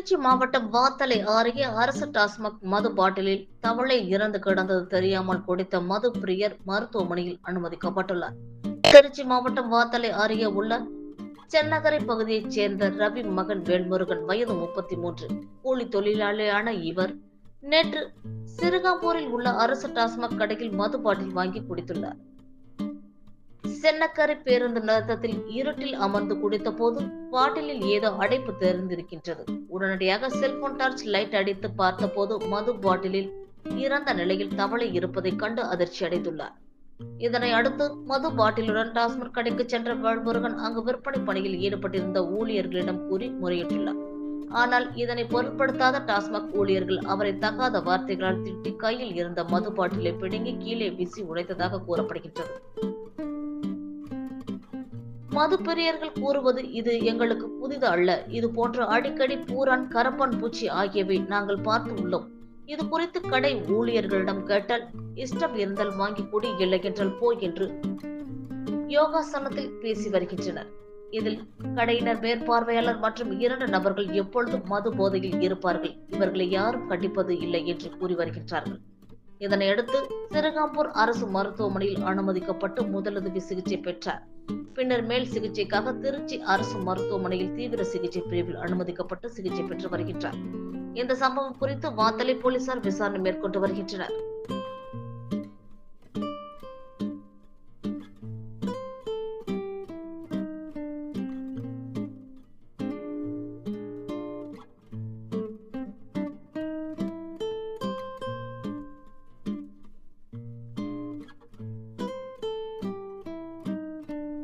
திருச்சி மாவட்டம் வாத்தலை அருகே அரசு டாஸ்மாக் மது பாட்டிலில் தவளை இறந்து கிடந்தது தெரியாமல் குடித்த மது பிரியர் மருத்துவமனையில் அனுமதிக்கப்பட்டுள்ளார். திருச்சி மாவட்டம் வாத்தலை அருகே உள்ள சென்னகரை பகுதியைச் சேர்ந்த ரவி மகன் வேல்முருகன் வயது முப்பத்தி மூன்று கூலி தொழிலாளியான இவர் நேற்று சிறுகாம்பூரில் உள்ள அரசு டாஸ்மாக் கடையில் மது பாட்டில் வாங்கி குடித்துள்ளார். சென்னக்கரை பேருந்து நிறுத்தத்தில் இருட்டில் அமர்ந்து குடித்த போது பாட்டிலில் ஏதோ அடைப்பு தெரிந்திருக்கின்றது. உடனடியாக செல்போன் டார்ச் லைட் அடித்து பார்த்தபோது மது பாட்டிலில் இறந்த நிலையில் தவளை இருப்பதை கண்டு அதிர்ச்சி அடைந்துள்ளார். இதனை அடுத்து மது பாட்டிலுடன் டாஸ்மாக் கடைக்கு சென்ற வேல்முருகன் அங்கு விற்பனை பணியில் ஈடுபட்டிருந்த ஊழியர்களிடம் கூறி முறையிட்டுள்ளார். ஆனால் இதனை பொருட்படுத்தாத டாஸ்மாக் ஊழியர்கள் அவரை தகாத வார்த்தைகளால் திட்டி கையில் இருந்த மது பாட்டிலை பிடுங்கி கீழே வீசி உடைத்ததாக கூறப்படுகின்றது. மது பிரியர்கள் கூறுவது இது எங்களுக்கு புதிது அல்ல இது போன்ற அடிக்கடி பூரான் கரப்பான் பூச்சி ஆகியவை நாங்கள் பார்த்து உள்ளோம். இது குறித்து கடை ஊழியர்களிடம் கேட்டால் இஷ்டம் இருந்தால் வாங்கி குடி இல்லை என்றால் போ என்று யோகாசனத்தில் பேசி வருகின்றனர். இதில் கடையினர் மேற்பார்வையாளர் மற்றும் இரண்டு நபர்கள் எப்பொழுதும் மது போதையில் இருப்பார்கள். இவர்களை யாரும் கண்டிப்பது இல்லை என்று கூறி வருகின்றார்கள். இதனையடுத்து சிறுகாம்பூர் அரசு மருத்துவமனையில் அனுமதிக்கப்பட்டு முதலுதவி சிகிச்சை பெற்றார். பின்னர் மேல் சிகிச்சைக்காக திருச்சி அரசு மருத்துவமனையில் தீவிர சிகிச்சை பிரிவில் அனுமதிக்கப்பட்டு சிகிச்சை பெற்று வருகின்றார். இந்த சம்பவம் குறித்து வாத்தலை போலீசார் விசாரணை மேற்கொண்டு வருகின்றனர்.